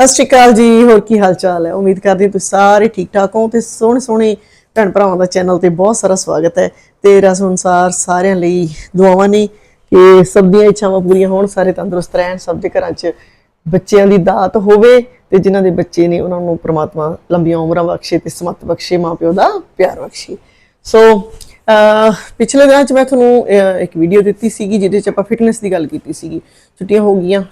ਸਤਿ ਸ਼੍ਰੀ ਅਕਾਲ ਜੀ, ਹੋਰ ਕੀ ਹਾਲ ਚਾਲ ਹੈ? ਉਮੀਦ ਕਰਦੀ ਹਾਂ ਤੁਸੀਂ ਸਾਰੇ ਠੀਕ ਠਾਕ ਹੋ ਤੇ ਸੋਹਣੇ ਸੋਹਣੇ ਭੈਣ ਭਰਾਵਾਂ ਦਾ ਚੈਨਲ ਤੇ ਬਹੁਤ ਸਾਰਾ ਸਵਾਗਤ ਹੈ ਤੇ ਰਸ ਅਨੁਸਾਰ ਸਾਰਿਆਂ ਲਈ ਦੁਆਵਾਂ ਨੇ ਕਿ ਸਭ ਦੀਆਂ ਇੱਛਾਵਾਂ ਪੂਰੀਆਂ ਹੋਣ, ਸਾਰੇ ਤੰਦਰੁਸਤ ਰਹਿਣ, ਸਭ ਦੇ ਘਰਾਂ 'ਚ ਬੱਚਿਆਂ ਦੀ ਦਾਤ ਹੋਵੇ ਤੇ ਜਿਨ੍ਹਾਂ ਦੇ ਬੱਚੇ ਨੇ ਉਹਨਾਂ ਨੂੰ ਪ੍ਰਮਾਤਮਾ ਲੰਬੀਆਂ ਉਮਰਾਂ ਬਖਸ਼ੇ ਤੇ ਸਮਤ ਬਖਸ਼ੇ, ਮਾਪਿਓ ਦਾ ਪਿਆਰ ਬਖਸ਼ੇ। ਸੋ ਪਿਛਲੇ ਦਿਨਾਂ 'ਚ ਮੈਂ ਤੁਹਾਨੂੰ ਇੱਕ ਵੀਡੀਓ ਦਿੱਤੀ ਸੀਗੀ ਜਿਹਦੇ 'ਚ ਆਪਾਂ ਫਿਟਨੈਸ ਦੀ ਗੱਲ ਕੀਤੀ ਸੀਗੀ। ਛੁੱਟੀਆਂ ਹੋ ਗਈਆਂ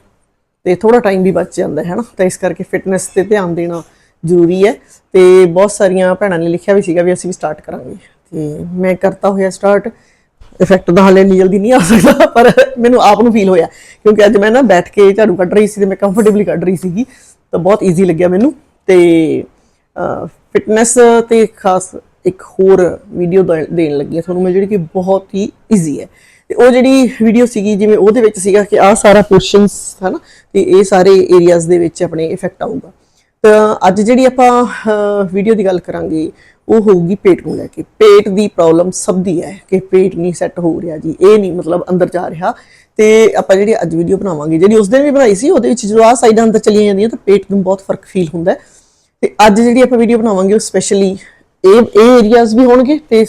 ਤੇ ਥੋੜਾ ਟਾਈਮ ਵੀ ਬਚ ਜਾਂਦਾ, ਹੈ ਨਾ? ਤਾਂ ਇਸ ਕਰਕੇ ਫਿਟਨੈਸ ਤੇ ਧਿਆਨ ਦੇਣਾ ਜ਼ਰੂਰੀ ਹੈ ਤੇ ਬਹੁਤ ਸਾਰੀਆਂ ਭੈਣਾਂ ਨੇ ਲਿਖਿਆ ਵੀ ਸੀਗਾ ਵੀ ਅਸੀਂ ਵੀ ਸਟਾਰਟ ਕਰਾਂਗੇ। ਤੇ ਮੈਂ ਕਰਤਾ ਹੋਇਆ ਸਟਾਰਟ ਇਫੈਕਟ ਤਾਂ ਹਾਲੇ ਨਹੀਂ ਜਲਦੀ ਨਹੀਂ ਆ ਸਕਦਾ, ਪਰ ਮੈਨੂੰ ਆਪ ਨੂੰ ਫੀਲ ਹੋਇਆ, ਕਿਉਂਕਿ ਅੱਜ ਮੈਂ ਨਾ ਬੈਠ ਕੇ ਝਾੜੂ ਕੱਢ ਰਹੀ ਸੀ ਤੇ ਮੈਂ ਕੰਫਰਟੇਬਲੀ ਕੱਢ ਰਹੀ ਸੀਗੀ, ਤਾਂ ਬਹੁਤ ਈਜ਼ੀ ਲੱਗਿਆ ਮੈਨੂੰ। ਤੇ ਫਿਟਨੈਸ ਤੇ ਖਾਸ ਇੱਕ ਹੋਰ ਵੀਡੀਓ ਦੇਣ ਲੱਗੀ ਤੁਹਾਨੂੰ ਮੈਂ, ਜਿਹੜੀ ਕਿ ਬਹੁਤ ਹੀ ਈਜ਼ੀ ਹੈ। ਤੇ ਉਹ ਜਿਹੜੀ ਵੀਡੀਓ ਸੀਗੀ, ਜਿਵੇਂ ਉਹਦੇ ਵਿੱਚ ਸੀਗਾ ਕਿ ਆਹ ਸਾਰਾ ਪੋਰਸ਼ਨਸ ਹਨਾ, ਤੇ ਇਹ ਸਾਰੇ ਏਰੀਆਜ਼ ਦੇ ਵਿੱਚ ਆਪਣੇ ਇਫੈਕਟ ਆਊਗਾ। ਤਾਂ ਅੱਜ ਜਿਹੜੀ ਆਪਾਂ ਵੀਡੀਓ ਦੀ ਗੱਲ ਕਰਾਂਗੇ, ਉਹ ਹੋਊਗੀ ਪੇਟ ਨੂੰ ਲੈ ਕੇ। ਪੇਟ ਦੀ ਪ੍ਰੋਬਲਮ ਸਭ ਦੀ ਹੈ ਕਿ ਪੇਟ ਨਹੀਂ ਸੈੱਟ ਹੋ ਰਿਹਾ ਜੀ। ਇਹ ਨਹੀਂ ਮਤਲਬ ਅੰਦਰ ਜਾ ਰਿਹਾ। ਤੇ ਆਪਾਂ ਜਿਹੜੀ ਅੱਜ ਵੀਡੀਓ ਬਣਾਵਾਂਗੇ, ਜਿਹੜੀ ਉਸ ਦਿਨ ਵੀ ਬਣਾਈ ਸੀ, ਉਹਦੇ ਵਿੱਚ ਜਦੋਂ ਆਹ ਸਾਈਡਾਂ ਅੰਦਰ ਚਲੀਆਂ ਜਾਂਦੀਆਂ, ਤਾਂ ਪੇਟ ਨੂੰ ਬਹੁਤ ਫ਼ਰਕ ਫੀਲ ਹੁੰਦਾ ਹੈ। ਤੇ ਅੱਜ ਜਿਹੜੀ ਆਪਾਂ ਵੀਡੀਓ ਬਣਾਵਾਂਗੇ, ਉਹ ਸਪੈਸ਼ਲੀ ਇਹ ਇਹ ਏਰੀਆਜ਼ ਵੀ ਹੋਣਗੇ ਤੇ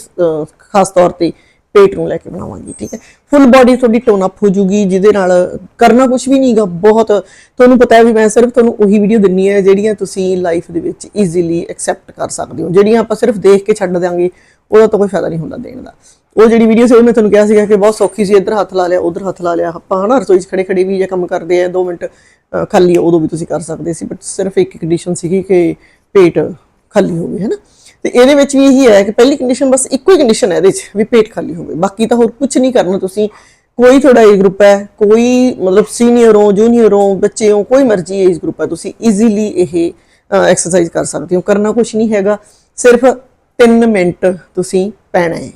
ਖਾਸ ਤੌਰ ਤੇ ਪੇਟ ਨੂੰ ਲੈ ਕੇ ਬਣਾਵਾਂਗੀ, ਠੀਕ ਹੈ? ਫੁੱਲ ਬਾਡੀ ਤੁਹਾਡੀ ਟੋਨ ਅਪ ਹੋ ਜੂਗੀ ਜਿਹਦੇ ਨਾਲ ਕਰਨਾ ਕੁਝ ਵੀ ਨਹੀਂਗਾ ਬਹੁਤ ਤੁਹਾਨੂੰ ਪਤਾ ਹੈ ਵੀ ਮੈਂ ਸਿਰਫ ਤੁਹਾਨੂੰ ਉਹੀ ਵੀਡੀਓ ਦਿੰਨੀ ਹੈ, ਜਿਹੜੀਆਂ ਤੁਸੀਂ ਲਾਈਫ ਦੇ ਵਿੱਚ ਈਜ਼ੀਲੀ ਐਕਸੈਪਟ ਕਰ ਸਕਦੇ ਹੋ। ਜਿਹੜੀਆਂ ਆਪਾਂ ਸਿਰਫ ਦੇਖ ਕੇ ਛੱਡ ਦਿਆਂਗੇ, ਉਹਦਾ ਤਾਂ ਕੋਈ ਫਾਇਦਾ ਨਹੀਂ ਹੁੰਦਾ ਦੇਣ ਦਾ। ਉਹ ਜਿਹੜੀ ਵੀਡੀਓ ਸੀ, ਉਹ ਮੈਂ ਤੁਹਾਨੂੰ ਕਿਹਾ ਸੀਗਾ ਕਿ ਬਹੁਤ ਸੌਖੀ ਸੀ, ਇੱਧਰ ਹੱਥ ਲਾ ਲਿਆ, ਉੱਧਰ ਹੱਥ ਲਾ ਲਿਆ। ਆਪਾਂ ਹਨਾ, ਰਸੋਈ 'ਚ ਖੜੇ ਖੜੇ ਵੀ ਜੇ ਕੰਮ ਕਰਦੇ ਆ 2 ਮਿੰਟ ਖਾਲੀ ਉਦੋਂ ਵੀ ਤੁਸੀਂ ਕਰ ਸਕਦੇ ਸੀ। ਬਟ ਸਿਰਫ ਇੱਕ ਕੰਡੀਸ਼ਨ ਸੀਗੀ ਕਿ ਪੇਟ ਖਾਲੀ ਹੋਵੇ ਹੈਨਾ ਤੇ ਇਹਦੇ ਵਿੱਚ ਵੀ ਇਹੀ ਹੈ ਕਿ ਪਹਿਲੀ ਕੰਡੀਸ਼ਨ ਬਸ ਇੱਕੋ ਹੀ ਕੰਡੀਸ਼ਨ ਹੈ ਇਹਦੇ 'ਚ ਵੀ ਪੇਟ ਖਾਲੀ ਹੋਵੇ। ਬਾਕੀ ਤਾਂ ਹੋਰ ਕੁਝ ਨਹੀਂ ਕਰਨਾ ਤੁਸੀਂ। ਕੋਈ ਤੁਹਾਡਾ ਏਜ ਗਰੁੱਪ ਹੈ, ਕੋਈ ਮਤਲਬ ਸੀਨੀਅਰ ਹੋ ਜੂਨੀਅਰ ਹੋ, ਬੱਚੇ ਹੋ, ਕੋਈ ਮਰਜ਼ੀ ਏਜ ਗਰੁੱਪ ਹੈ, ਤੁਸੀਂ ਈਜ਼ੀਲੀ ਇਹ ਐਕਸਰਸਾਈਜ਼ ਕਰ ਸਕਦੇ ਹੋ। ਕਰਨਾ ਕੁਝ ਨਹੀਂ ਹੈਗਾ। ਸਿਰਫ 3 ਮਿੰਟ ਤੁਸੀਂ ਪੈਣਾ ਹੈ।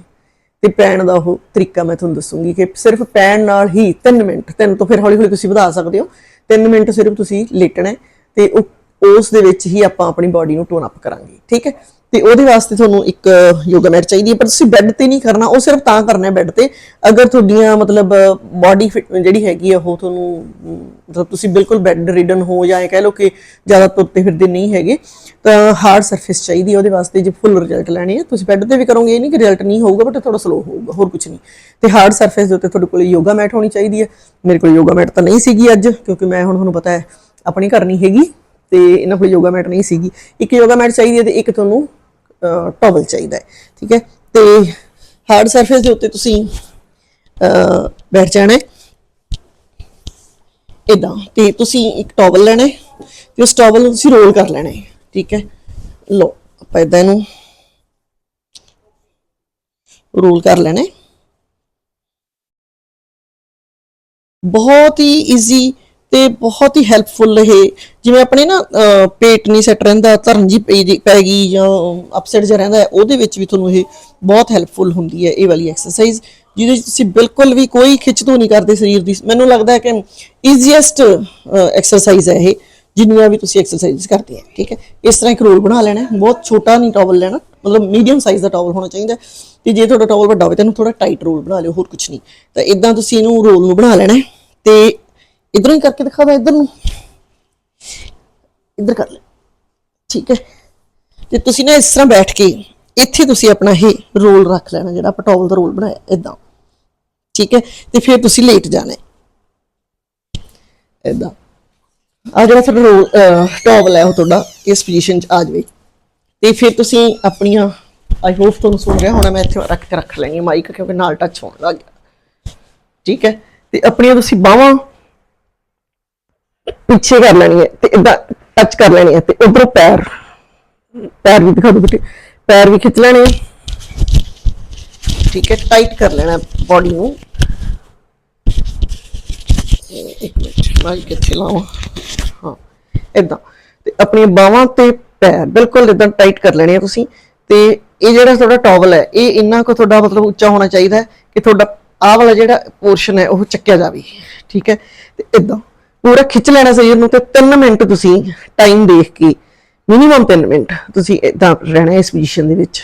ਤੇ ਪੈਣ ਦਾ ਉਹ ਤਰੀਕਾ ਮੈਂ ਤੁਹਾਨੂੰ ਦੱਸੂਗੀ ਕਿ ਸਿਰਫ ਪੈਣ ਨਾਲ ਹੀ 3 ਮਿੰਟ, ਤਿੰਨ ਤੋਂ ਫਿਰ ਹੌਲੀ ਹੌਲੀ ਤੁਸੀਂ ਵਧਾ ਸਕਦੇ ਹੋ। 3 ਮਿੰਟ ਸਿਰਫ ਤੁਸੀਂ ਲੇਟਣਾ ਹੈ। ਤੇ ਉਹ- ਉਸ ਦੇ ਵਿੱਚ ਹੀ ਆਪਾਂ ਆਪਣੀ ਬਾਡੀ ਨੂੰ ਟੋਨ ਅਪ ਕਰਾਂਗੇ, ਠੀਕ ਹੈ? ਤੇ ਉਹਦੇ ਵਾਸਤੇ ਤੁਹਾਨੂੰ ਇੱਕ ਯੋਗਾ ਮੈਟ ਚਾਹੀਦੀ ਹੈ, ਪਰ ਤੁਸੀਂ ਬੈੱਡ ਤੇ ਨਹੀਂ ਕਰਨਾ, ਉਹ ਸਿਰਫ ਤਾਂ ਕਰਨਾ ਹੈ ਬੈੱਡ ਤੇ, ਅਗਰ ਤੁਹਾਡੀਆਂ ਮਤਲਬ ਬਾਡੀ ਫਿਟ ਜਿਹੜੀ ਹੈਗੀ ਆ, ਉਹ ਤੁਹਾਨੂੰ, ਮਤਲਬ ਤੁਸੀਂ ਬਿਲਕੁਲ ਬੈੱਡ ਰਿਡਨ ਹੋ ਜਾਂ ਕਹਿ ਲਓ ਕਿ ਜ਼ਿਆਦਾ ਤੁਰਤੇ ਫਿਰਦੇ ਨਹੀਂ ਹੈਗੇ, ਤਾਂ ਹਾਰਡ ਸਰਫੇਸ ਚਾਹੀਦੀ ਹੈ ਉਹਦੇ ਵਾਸਤੇ, ਜੇ ਫੁੱਲ ਰਿਜ਼ਲਟ ਲੈਣੇ ਆ ਤੁਸੀਂ ਬੈੱਡ ਤੇ ਵੀ ਕਰੋਗੇ, ਇਹ ਨਹੀਂ ਕਿ ਰਿਜ਼ਲਟ ਨਹੀਂ ਹੋਊਗਾ ਬਟ ਥੋੜਾ ਸਲੋ ਹੋਊਗਾ, ਹੋਰ ਕੁਝ ਨਹੀਂ। ਤੇ ਹਾਰਡ ਸਰਫੇਸ ਦੇ ਉੱਤੇ ਤੁਹਾਡੇ ਕੋਲ ਯੋਗਾ ਮੈਟ ਹੋਣੀ ਚਾਹੀਦੀ ਹੈ। ਮੇਰੇ ਕੋਲ ਯੋਗਾ ਮੈਟ ਤਾਂ ਨਹੀਂ ਸੀਗੀ ਅੱਜ, ਕਿਉਂਕਿ ਮੈਂ ਹੁਣ, ਤੁਹਾਨੂੰ ਪਤਾ ਹੈ, ਆਪਣੀ ਘਰ ਨਹੀਂ ਹੈਗੀ। ਤੇ ਇਹਨਾਂ ਕੋਲ ਯੋਗਾ ਮੈਟ ਨਹੀਂ ਸੀਗੀ। ਇੱਕ ਯੋਗਾ ਮੈਟ ਚਾਹੀਦੀ ਹੈ ਤੇ ਇੱਕ ਤੁਹਾਨੂੰ ਟਾਵਲ ਚਾਹੀਦਾ ਹੈ ਠੀਕ ਹੈ? ਤੇ ਹਾਰਡ ਸਰਫੇਸ ਦੇ ਉੱਤੇ ਤੁਸੀਂ ਅਹ, ਬੈਠ ਜਾਣਾ ਹੈ। ਇਦਾਂ ਤੇ ਤੁਸੀਂ ਇੱਕ ਟਾਵਲ ਲੈਣਾ ਹੈ ਤੇ ਉਸ ਟਾਵਲ ਨੂੰ ਤੁਸੀਂ ਰੋਲ ਕਰ ਲੈਣਾ ਹੈ ਠੀਕ ਹੈ? ਲੋ ਆਪਾਂ ਇਦਾਂ ਇਹਨੂੰ ਰੋਲ ਕਰ ਲੈਣਾ ਬਹੁਤ ਹੀ ਈਜ਼ੀ ਤੇ ਬਹੁਤ ਹੀ ਹੈਲਪਫੁਲ ਇਹ। ਜਿਵੇਂ ਆਪਣੇ ਨਾ ਪੇਟ ਨਹੀਂ ਸੈੱਟ ਰਹਿੰਦਾ, ਧਰਨ ਜੀ ਪਈ ਪੈ ਗਈ ਜਾਂ ਅਪਸੈਟ ਜਿਹਾ ਰਹਿੰਦਾ ਉਹਦੇ ਵਿੱਚ ਵੀ ਤੁਹਾਨੂੰ ਇਹ ਬਹੁਤ ਹੈਲਪਫੁਲ ਹੁੰਦੀ ਹੈ, ਇਹ ਵਾਲੀ ਐਕਸਰਸਾਈਜ਼ ਜਿਹਦੇ ਵਿੱਚ ਤੁਸੀਂ ਬਿਲਕੁਲ ਵੀ ਕੋਈ ਖਿੱਚਤੂ ਨਹੀਂ ਕਰਦੇ ਸਰੀਰ ਦੀ। ਮੈਨੂੰ ਲੱਗਦਾ ਹੈ ਕਿ ਈਜ਼ੀਐਸਟ ਐਕਸਰਸਾਈਜ਼ ਹੈ ਇਹ, ਜਿੰਨੀਆਂ ਵੀ ਤੁਸੀਂ ਐਕਸਰਸਾਈਜ਼ ਕਰਦੇ ਆ, ਠੀਕ ਹੈ? ਇਸ ਤਰ੍ਹਾਂ ਇੱਕ ਰੋਲ ਬਣਾ ਲੈਣਾ ਬਹੁਤ ਛੋਟਾ ਨਹੀਂ ਟਾਵਲ ਲੈਣਾ, ਮਤਲਬ ਮੀਡੀਅਮ ਸਾਈਜ਼ ਦਾ ਟਾਵਲ ਹੋਣਾ ਚਾਹੀਦਾ ਹੈ। ਤੇ ਜੇ ਤੁਹਾਡਾ ਟਾਵਲ ਵੱਡਾ ਹੋਵੇ, ਤਾਂ ਇਹਨੂੰ ਥੋੜਾ ਟਾਈਟ ਰੋਲ ਬਣਾ ਲਿਓ, ਹੋਰ ਕੁਝ ਨਹੀਂ। ਤਾਂ ਇਦਾਂ ਤੁਸੀਂ ਇਹਨੂੰ ਰੋਲ ਨੂੰ ਬਣਾ ਲੈਣਾ ਹੈ। ਤੇ ਇਧਰੋਂ ਹੀ ਕਰਕੇ ਦਿਖਾਵਾ ਇਧਰ ਨੂੰ। ਇਧਰ ਕਰ ਲੈ। ਠੀਕ ਹੈ। ਤੇ ਤੁਸੀਂ ਨਾ ਇਸ ਤਰ੍ਹਾਂ ਬੈਠ ਕੇ ਇੱਥੇ ਤੁਸੀਂ ਆਪਣਾ ਇਹ ਰੋਲ ਰੱਖ ਲੈਣਾ, ਜਿਹੜਾ ਪਟੋਲ ਦਾ ਰੋਲ ਬਣਾਇਆ ਇਦਾਂ ਠੀਕ ਹੈ। ਤੇ ਫਿਰ ਤੁਸੀਂ ਲੇਟ ਜਾਣਾ। ਹੈ ਇਦਾਂ ਆ ਜਿਹੜਾ ਤੁਹਾਡਾ ਰੋਲ ਟਾਵਲ ਹੈ ਉਹ ਤੁਹਾਡਾ ਇਸ ਪੋਜੀਸ਼ਨ 'ਚ ਆ ਜਾਵੇ। ਤੇ ਫਿਰ ਤੁਸੀਂ ਆਪਣੀਆਂ ਆਈ ਹੋਪ ਤੁਹਾਨੂੰ ਸੁਣ ਰਿਹਾ ਹੋਣਾ, ਮੈਂ ਇੱਥੇ ਰੱਖ ਕੇ ਰੱਖ ਲੈਣੀ ਮਾਈਕ ਕਿਉਂਕਿ ਨਾਲ ਟੱਚ ਹੋਣ ਲੱਗ ਗਿਆ। ਠੀਕ ਹੈ। ਤੇ ਆਪਣੀਆਂ ਤੁਸੀਂ ਬਾਹਾਂ ਪਿੱਛੇ ਕਰ ਲੈਣੀ ਹੈ ਤੇ ਇਦਾਂ ਟੱਚ ਕਰ ਲੈਣੀ ਹੈ ਤੇ ਉਧਰੋਂ ਪੈਰ ਪੈਰ ਵੀ ਦਿਖਾ ਦਿਓ ਬੇਟੇ, ਪੈਰ ਵੀ ਖਿੱਚ ਲੈਣੇ। ਆ। ਠੀਕ ਹੈ ਟਾਈਟ ਕਰ ਲੈਣਾ ਬਾਡੀ ਨੂੰ। ਇਹ ਇੱਕ ਮਿੰਟ, ਮੈਂ ਕਿੱਥੇ ਲਾਵਾਂ? ਹਾਂ ਇਦਾਂ ਤੇ ਆਪਣੀਆਂ ਬਾਹਾਂ ਤੇ ਪੈਰ, ਬਿਲਕੁਲ ਇਦਾਂ ਟਾਈਟ ਕਰ ਲੈਣੇ ਆ ਤੁਸੀਂ। ਤੇ ਇਹ ਜਿਹੜਾ ਤੁਹਾਡਾ ਟਾਵਲ ਹੈ, ਇਹ ਇੰਨਾ ਕੁ ਤੁਹਾਡਾ ਮਤਲਬ ਉੱਚਾ ਹੋਣਾ ਚਾਹੀਦਾ ਹੈ ਕਿ ਤੁਹਾਡਾ ਆਹ ਵਾਲਾ ਜਿਹੜਾ ਪੋਰਸ਼ਨ ਹੈ, ਉਹ ਚੱਕਿਆ ਜਾਵੇ। ਠੀਕ ਹੈ, ਤੇ ਇਦਾਂ ਪੂਰਾ ਖਿੱਚ ਲੈਣਾ ਸਰੀਰ ਨੂੰ ਤੇ 3 ਮਿੰਟ ਤੁਸੀਂ ਟਾਈਮ ਦੇਖ ਕੇ ਮਿਨੀਮਮ 3 ਮਿੰਟ ਤੁਸੀਂ ਇਦਾਂ ਰਹਿਣਾ ਇਸ ਪੋਜੀਸ਼ਨ ਦੇ ਵਿੱਚ।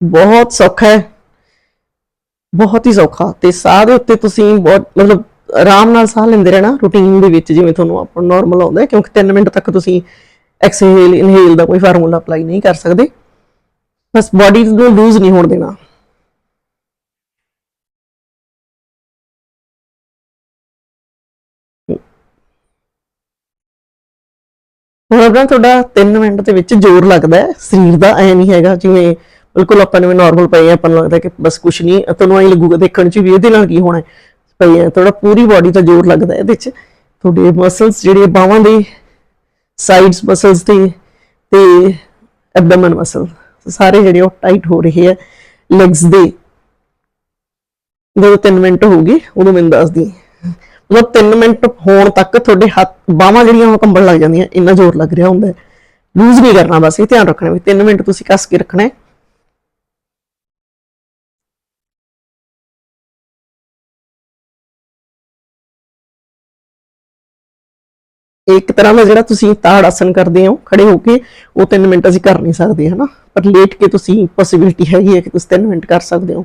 ਬਹੁਤ ਸੌਖਾ ਹੈ। ਬਹੁਤ ਹੀ ਸੌਖਾ ਤੇ ਸਾਹ ਦੇ ਉੱਤੇ ਤੁਸੀਂ ਬਹੁਤ, ਮਤਲਬ ਆਰਾਮ ਨਾਲ ਸਾਹ ਲੈਂਦੇ ਰਹਿਣਾ ਰੂਟੀਨ ਦੇ ਵਿੱਚ ਜਿਵੇਂ ਤੁਹਾਨੂੰ ਆਪਾਂ ਨਾਰਮਲ ਆਉਂਦਾ ਕਿਉਂਕਿ 3 ਮਿੰਟ ਤੱਕ ਤੁਸੀਂ ਐਕਸਹੇਲ ਇਨਹੇਲ ਦਾ ਕੋਈ ਫਾਰਮੂਲਾ ਅਪਲਾਈ ਨਹੀਂ ਕਰ ਸਕਦੇ। ਬਸ ਬਾਡੀ ਨੂੰ ਲੂਜ਼ ਨਹੀਂ ਹੋਣ ਦੇਣਾ। ਹੁਣ ਤੁਹਾਡਾ 3 ਮਿੰਟ ਦੇ ਵਿੱਚ ਜ਼ੋਰ ਲੱਗਦਾ ਹੈ। ਸਰੀਰ ਦਾ ਐ ਨਹੀਂ ਹੈਗਾ, ਜਿਵੇਂ ਬਿਲਕੁਲ ਆਪਾਂ ਨੂੰ ਨਾਰਮਲ ਪਏ ਆ, ਆਪਾਂ ਨੂੰ ਲੱਗਦਾ ਕਿ ਬਸ ਕੁਝ ਨਹੀਂ। ਤੁਹਾਨੂੰ ਐਂ ਲੱਗੂਗਾ ਦੇਖਣ ਚ ਵੀ ਇਹਦੇ ਨਾਲ ਕੀ ਹੋਣਾ ਹੈ। ਪਏ ਆ, ਤੁਹਾਡਾ ਪੂਰੀ ਬਾਡੀ ਦਾ ਜ਼ੋਰ ਲੱਗਦਾ ਇਹਦੇ ਚ। ਤੁਹਾਡੇ ਮਸਲਸ ਜਿਹੜੇ ਬਾਹਾਂ ਦੇ ਸਾਈਡਸ ਮਸਲਸ ਤੇ ਤੇ ਐਬਡੋਮਨ ਮਸਲ ਸਾਰੇ ਜਿਹੜੇ ਉਹ ਟਾਈਟ ਹੋ ਰਹੇ ਆ ਲੈਗਸ ਦੇ। ਜਦੋਂ 3 ਮਿੰਟ ਹੋ ਗਏ, ਉਦੋਂ ਮੈਨੂੰ ਦੱਸਦੀ ਮਤਲਬ 3 ਮਿੰਟ ਹੋਣ ਤੱਕ ਤੁਹਾਡੇ ਹੱਥ, ਬਾਹਾਂ ਜਿਹੜੀਆਂ ਉਹ ਕੰਬਣ ਲੱਗ ਜਾਂਦੀਆਂ, ਇੰਨਾ ਜ਼ੋਰ ਲੱਗ ਰਿਹਾ ਹੁੰਦਾ। ਲੂਜ਼ ਨਹੀਂ ਕਰਨਾ ਬਸ, ਇਹ ਧਿਆਨ ਰੱਖਣਾ ਵੀ 3 ਮਿੰਟ ਤੁਸੀਂ ਕੱਸ ਕੇ ਰੱਖਣਾ ਹੈ। ਇੱਕ ਤਰ੍ਹਾਂ ਦਾ ਜਿਹੜਾ ਤੁਸੀਂ ਤਾੜ ਆਸਨ ਕਰਦੇ ਹੋ, ਖੜੇ ਹੋ ਕੇ, ਉਹ 3 ਮਿੰਟ ਅਸੀਂ ਕਰ ਨਹੀਂ ਸਕਦੇ, ਹਨਾ? ਪਰ ਲੇਟ ਕੇ ਤੁਸੀਂ ਪੋਸਿਬਿਲਿਟੀ ਹੈਗੀ ਹੈ ਕਿ ਤੁਸੀਂ 3 ਮਿੰਟ ਕਰ ਸਕਦੇ ਹੋ।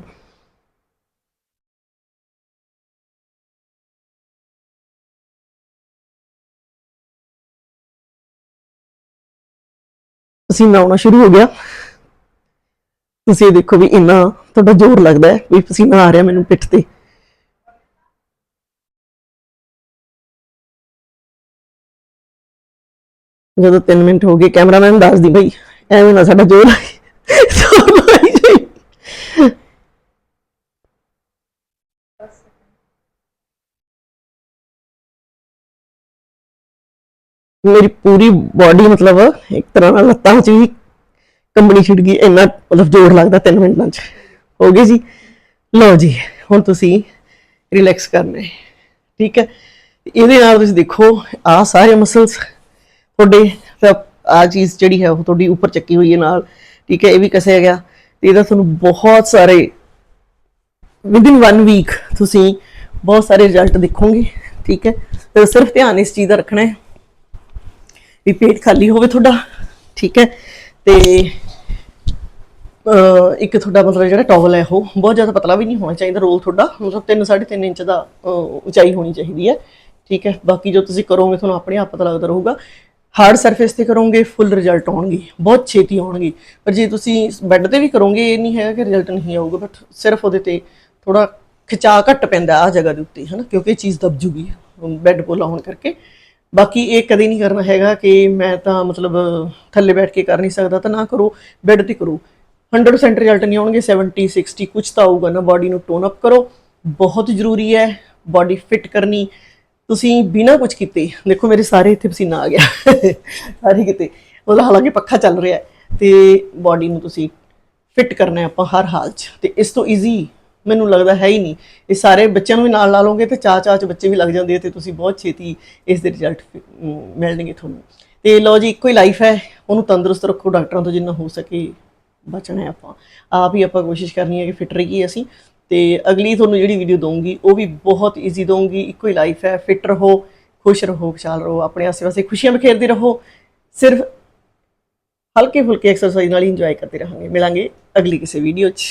ਪਸੀਨਾ ਆਉਣਾ ਸ਼ੁਰੂ ਹੋ ਗਿਆ। ਤੁਸੀਂ ਦੇਖੋ ਵੀ ਇੰਨਾ ਤੁਹਾਡਾ ਜ਼ੋਰ ਲੱਗਦਾ ਹੈ ਵੀ ਪਸੀਨਾ ਆ ਰਿਹਾ ਮੈਨੂੰ ਪਿੱਠ ਤੇ। ਜਦੋਂ 3 ਮਿੰਟ ਹੋ ਗਏ ਕੈਮਰਾਮੈਨ ਦੱਸਦੀ ਬਈ, ਐਵੇਂ ਨਾ ਸਾਡਾ ਜ਼ੋਰ ਆਏ ਜ਼ੋਰ ਜਾਈ। ਮੇਰੀ ਪੂਰੀ ਬਾਡੀ ਮਤਲਬ ਇੱਕ ਤਰ੍ਹਾਂ ਨਾਲ ਲੱਤਾਂ 'ਚ ਵੀ ਕੰਬਣੀ ਛਿੜ ਗਈ, ਇੰਨਾ ਮਤਲਬ ਜ਼ੋਰ ਲੱਗਦਾ 3 ਮਿੰਟਾਂ 'ਚ। ਹੋ ਗਈ ਜੀ। ਲਓ ਜੀ, ਹੁਣ ਤੁਸੀਂ ਰਿਲੈਕਸ ਕਰਨਾ। ਹੈ ਠੀਕ ਹੈ। ਇਹਦੇ ਨਾਲ ਤੁਸੀਂ ਦੇਖੋ ਆ ਸਾਰੇ ਮਸਲਸ ਤੁਹਾਡੇ ਆ ਚੀਜ਼ ਜਿਹੜੀ ਹੈ ਉਹ ਤੁਹਾਡੀ ਉੱਪਰ ਚੱਕੀ ਹੋਈ ਹੈ ਨਾਲ, ਠੀਕ ਹੈ, ਇਹ ਵੀ ਕਸਿਆ ਗਿਆ। ਤੇ ਇਹਦਾ ਤੁਹਾਨੂੰ ਬਹੁਤ ਸਾਰੇ ਵਿਦਿਨ 1 ਵੀਕ ਤੁਸੀਂ ਬਹੁਤ ਸਾਰੇ ਰਿਜ਼ਲਟ ਦੇਖੋਗੇ, ਠੀਕ ਹੈ। ਤੇ ਸਿਰਫ ਧਿਆਨ ਇਸ ਚੀਜ਼ ਦਾ ਰੱਖਣਾ ਹੈ ਵੀ ਪੇਟ ਖਾਲੀ ਹੋਵੇ ਤੁਹਾਡਾ, ਠੀਕ ਹੈ। ਤੇ ਇੱਕ ਤੁਹਾਡਾ ਮਤਲਬ ਜਿਹੜਾ ਟਾਵਲ ਹੈ ਉਹ ਬਹੁਤ ਜ਼ਿਆਦਾ ਪਤਲਾ ਵੀ ਨਹੀਂ ਹੋਣਾ ਚਾਹੀਦਾ ਰੋਲ ਤੁਹਾਡਾ, ਮਤਲਬ 3 3.5 ਇੰਚ ਦਾ ਉਚਾਈ ਹੋਣੀ ਚਾਹੀਦੀ ਹੈ, ਠੀਕ ਹੈ। ਬਾਕੀ ਜੋ ਤੁਸੀਂ ਕਰੋਗੇ, ਤੁਹਾਨੂੰ ਆਪਣੇ ਆਪ ਪਤਾ ਲੱਗਦਾ ਰਹੂਗਾ। ਹਾਰਡ ਸਰਫੇਸ ਤੇ ਕਰੋਗੇ ਫੁੱਲ ਰਿਜ਼ਲਟ ਆਉਣਗੇ, ਬਹੁਤ ਛੇਤੀ ਆਉਣਗੇ। ਪਰ ਜੇ ਤੁਸੀਂ ਬੈੱਡ ਤੇ ਵੀ ਕਰੋਗੇ, ਇਹ ਨਹੀਂ ਹੈਗਾ ਕਿ ਰਿਜ਼ਲਟ ਨਹੀਂ ਆਊਗਾ ਬਟ ਸਿਰਫ ਉਹਦੇ ਤੇ ਥੋੜਾ ਖਿਚਾ ਘੱਟ ਪੈਂਦਾ ਆ ਜਗ੍ਹਾ ਦੇ ਉੱਤੇ, ਹਨਾ, ਕਿਉਂਕਿ ਇਹ ਚੀਜ਼ ਦਬ ਜੂਗੀ ਬੈੱਡ ਪੋਲਾ ਹੋਣ ਕਰਕੇ। ਬਾਕੀ ਇਹ ਕਦੇ ਨਹੀਂ ਕਰਨਾ ਹੈਗਾ ਕਿ ਮੈਂ ਤਾਂ ਮਤਲਬ ਥੱਲੇ ਬੈਠ ਕੇ ਕਰ ਨਹੀਂ ਸਕਦਾ, ਤਾਂ ਨਾ ਕਰੋ ਬੈੱਡ ਤੇ ਕਰੋ। 100% ਰਿਜ਼ਲਟ ਨਹੀਂ ਆਉਣਗੇ 70 60 ਕੁਝ ਤਾਂ ਆਊਗਾ ਨਾ ਬਾਡੀ ਨੂੰ ਟੋਨ ਅਪ ਕਰੋ। ਬਹੁਤ ਜ਼ਰੂਰੀ ਹੈ ਬਾਡੀ ਫਿਟ ਕਰਨੀ ਤੁਸੀਂ ਬਿਨਾ ਕੁਝ ਕੀਤੇ, ਦੇਖੋ ਮੇਰੇ ਸਾਰੇ ਇੱਥੇ ਪਸੀਨਾ ਆ ਗਿਆ। ਸਾਰੇ ਕਿਤੇ। ਉਹਦਾ ਹਾਲਾਂਕਿ ਪੱਖਾ ਚੱਲ ਰਿਹਾ ਹੈ ਤੇ ਬਾਡੀ ਨੂੰ ਤੁਸੀਂ ਫਿੱਟ ਕਰਨਾ ਆਪਾਂ ਹਰ ਹਾਲ 'ਚ। ਤੇ ਇਸ ਤੋਂ ਈਜ਼ੀ ਮੈਨੂੰ ਲੱਗਦਾ ਹੈ ਹੀ ਨਹੀਂ। ਇਹ ਸਾਰੇ ਬੱਚਿਆਂ ਨੂੰ ਵੀ ਨਾਲ ਲਾ ਲਓਗੇ ਤੇ ਚਾਹ ਚਾਹ 'ਚ ਬੱਚੇ ਵੀ ਲੱਗ ਜਾਂਦੇ ਆ ਤੇ ਤੁਸੀਂ ਬਹੁਤ ਛੇਤੀ ਇਸ ਦੇ ਰਿਜ਼ਲਟ ਮਿਲਣਗੇ ਤੁਹਾਨੂੰ। ਤੇ ਲਓ ਜੀ, ਇੱਕੋ ਹੀ ਲਾਈਫ ਹੈ। ਉਹਨੂੰ ਤੰਦਰੁਸਤ ਰੱਖੋ, ਡਾਕਟਰਾਂ ਤੋਂ ਜਿੰਨਾ ਹੋ ਸਕੇ ਬਚਣਾ ਹੈ ਆਪਾਂ। ਆਪ ਹੀ ਆਪਾਂ ਕੋਸ਼ਿਸ਼ ਕਰਨੀ ਹੈ ਕਿ ਫਿਟ ਰਹੀਏ ਅਸੀਂ। ਤੇ ਅਗਲੀ ਤੁਹਾਨੂੰ ਜਿਹੜੀ ਵੀਡੀਓ ਦਊਂਗੀ, ਉਹ ਵੀ ਬਹੁਤ ਈਜ਼ੀ ਦਊਂਗੀ, ਇੱਕੋ ਹੀ ਲਾਈਫ ਹੈ ਫਿਟ ਰਹੋ, ਖੁਸ਼ ਰਹੋ, ਖੁਸ਼ਹਾਲ ਰਹੋ, ਆਪਣੇ ਆਸ-ਪਾਸੇ ਖੁਸ਼ੀਆਂ ਬਖੇਰਦੇ ਰਹੋ, ਸਿਰਫ ਹਲਕੇ ਫੁਲਕੇ ਐਕਸਰਸਾਈਜ਼ ਨਾਲ ਹੀ ਇੰਜੋਏ ਕਰਦੇ ਰਹਾਂਗੇ। ਮਿਲਾਂਗੇ ਅਗਲੀ ਕਿਸੇ ਵੀਡੀਓ 'ਚ।